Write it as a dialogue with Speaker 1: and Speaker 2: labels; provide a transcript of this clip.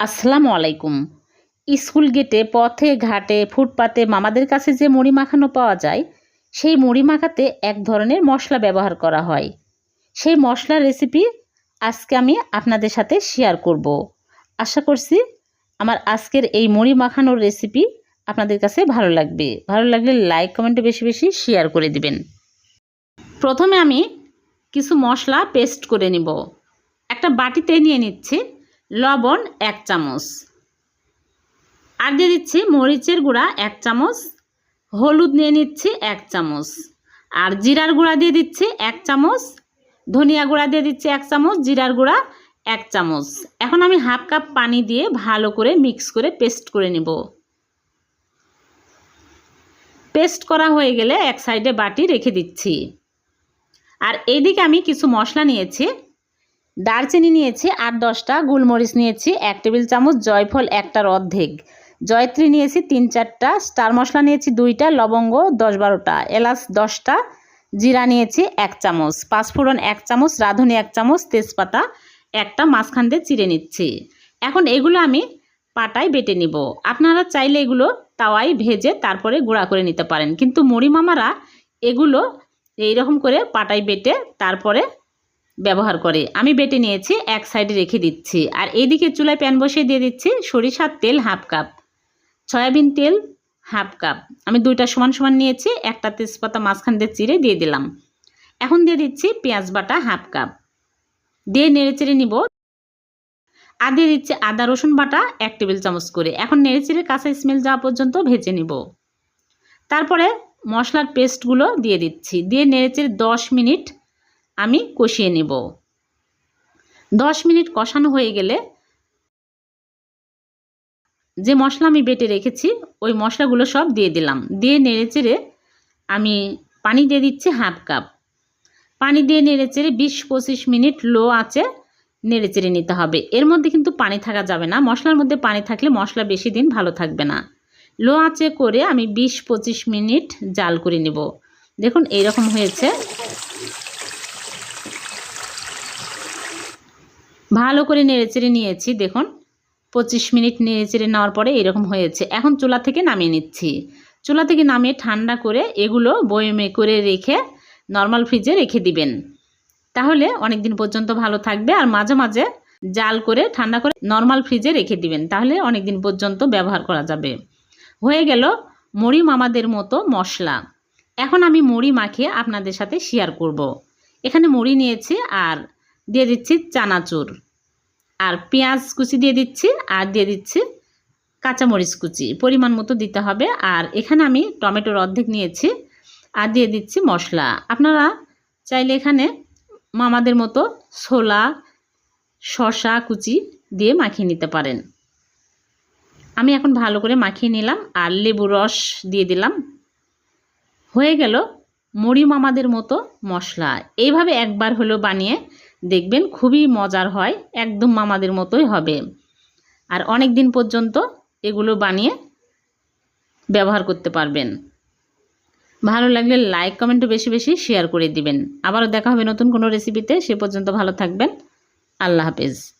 Speaker 1: আসসালামু আলাইকুম। স্কুল গেটে, পথে, ঘাটে, ফুটপাতে মামাদের কাছে যে মুড়ি মাখানো পাওয়া যায়, সেই মুড়ি মাখাতে এক ধরনের মশলা ব্যবহার করা হয়। সেই মশলার রেসিপি আজকে আমি আপনাদের সাথে শেয়ার করব। আশা করছি আমার আজকের এই মুড়ি মাখানোর রেসিপি আপনাদের কাছে ভালো লাগবে। ভালো লাগলে লাইক কমেন্টে বেশি বেশি শেয়ার করে দিবেন। প্রথমে আমি কিছু মশলা পেস্ট করে নিব। একটা বাটিতে নিয়ে নিচ্ছি। লবণ এক চামচ। আর দিয়ে দিচ্ছি মরিচের গুঁড়া এক চামচ, হলুদ নিয়ে নিচ্ছি এক চামচ, আর জিরার গুঁড়া দিয়ে দিচ্ছি এক চামচ, ধনিয়া গুঁড়া দিয়ে দিচ্ছি এক চামচ, জিরার গুঁড়া এক চামচ। এখন আমি হাফ কাপ পানি দিয়ে ভালো করে মিক্স করে পেস্ট করে নেব। পেস্ট করা হয়ে গেলে এক সাইডে বাটি রেখে দিচ্ছি। আর এইদিকে আমি কিছু মশলা নিয়েছি দারচিনি নিয়েছি, আট, দশটা। গোলমরিচ নিয়েছি, এক টেবিল চামচ, জয়ফল একটার অর্ধেক। জয়ত্রী নিয়েছি তিন, চারটা। স্টার মশলা নিয়েছি দুইটা, লবঙ্গ দশ, বারোটা। এলাচ দশটা। জিরা নিয়েছি এক চামচ। পাঁচফোড়ন এক চামচ, রাঁধুনি এক চামচ, তেজপাতা একটা। মাঝখান দিয়ে চিড়ে নিচ্ছি। এখন এগুলো আমি পাটায় বেটে নিব। আপনারা চাইলে এগুলো তাওয়াই ভেজে তারপরে গুঁড়া করে নিতে পারেন। কিন্তু মুড়ি মামারা এগুলো এইরকম করে পাটায় বেটে তারপরে ব্যবহার করে। আমি বেটে নিয়েছি, এক সাইডে রেখে দিচ্ছি। আর এইদিকে চুলায় প্যান বসিয়ে দিয়ে দিচ্ছি সরিষার তেল হাফ কাপ। সয়াবিন তেল হাফ কাপ। আমি দুইটা সমান সমান নিয়েছি, একটা তেজপাতা মাঝখান দিয়ে চিড়ে দিয়ে দিলাম। এখন দিয়ে দিচ্ছি পেঁয়াজ বাটা হাফ কাপ। দিয়ে নেড়ে চেড়ে নিব। আর দিয়ে দিচ্ছি আদা রসুন বাটা এক টেবিল চামচ করে। এখন নেড়ে চেড়ে কাঁচা স্মেল যাওয়া পর্যন্ত ভেজে নিব। তারপরে মশলার পেস্টগুলো দিয়ে দিচ্ছি। দিয়ে নেড়ে চেড়ে দশ মিনিট আমি কষিয়ে নেব। দশ মিনিট কষানো হয়ে গেলে যে মশলা আমি বেটে রেখেছি, ওই মশলাগুলো সব দিয়ে দিলাম। দিয়ে নেড়েচেড়ে আমি পানি দিয়ে দিচ্ছি হাফ কাপ। পানি দিয়ে নেড়েচেড়ে বিশ পঁচিশ মিনিট লো আছে নেড়েচেড়ে নিতে হবে। এর মধ্যে কিন্তু পানি থাকা যাবে না। মশলার মধ্যে পানি থাকলে মশলা বেশি দিন ভালো থাকবে না। লো আঁচে করে আমি বিশ পঁচিশ মিনিট জাল করে নেব। দেখুন, এইরকম হয়েছে। ভালো করে নেড়েচেড়ে নিয়েছি, দেখুন। পঁচিশ মিনিট নেড়েচেড়ে নেওয়ার পরে এরকম হয়েছে। এখন চুলা থেকে নামিয়ে নিচ্ছি। চুলা থেকে নামিয়ে ঠান্ডা করে এগুলো বয়মে করে রেখে নর্মাল ফ্রিজে রেখে দিবেন। তাহলে অনেক দিন পর্যন্ত ভালো থাকবে আর মাঝে মাঝে জাল করে ঠান্ডা করে নর্মাল ফ্রিজে রেখে দিবেন। তাহলে অনেক দিন পর্যন্ত ব্যবহার করা যাবে। হয়ে গেল মুড়ি মামাদের মতো মশলা। এখন আমি মুড়ি মাখিয়ে আপনাদের সাথে শেয়ার করব। এখানে মুড়ি নিয়েছি আর দিয়ে দিচ্ছি চানাচুর। আর পেঁয়াজ কুচি দিয়ে দিচ্ছি আর দিয়ে দিচ্ছি কাঁচামরিচ কুচি। পরিমাণ মতো দিতে হবে। আর এখানে আমি টমেটোর অর্ধেক নিয়েছি আর দিয়ে দিচ্ছি মশলা। আপনারা চাইলে এখানে মামাদের মতো ছোলা শশা কুচি দিয়ে মাখিয়ে নিতে পারেন। আমি এখন ভালো করে মাখিয়ে নিলাম আর লেবু রস দিয়ে দিলাম। হয়ে গেল মুড়ি মামাদের মতো মশলা। এইভাবে একবার হলো বানিয়ে দেখবেন খুবই মজার হয়, একদম মামাদের মতোই হবে। আর অনেক দিন পর্যন্ত এগুলো বানিয়ে ব্যবহার করতে পারবেন। ভালো লাগলে লাইক কমেন্টও বেশি বেশি শেয়ার করে দিবেন। আবারও দেখা হবে নতুন কোনো রেসিপিতে সে পর্যন্ত ভালো থাকবেন। আল্লাহ হাফেজ।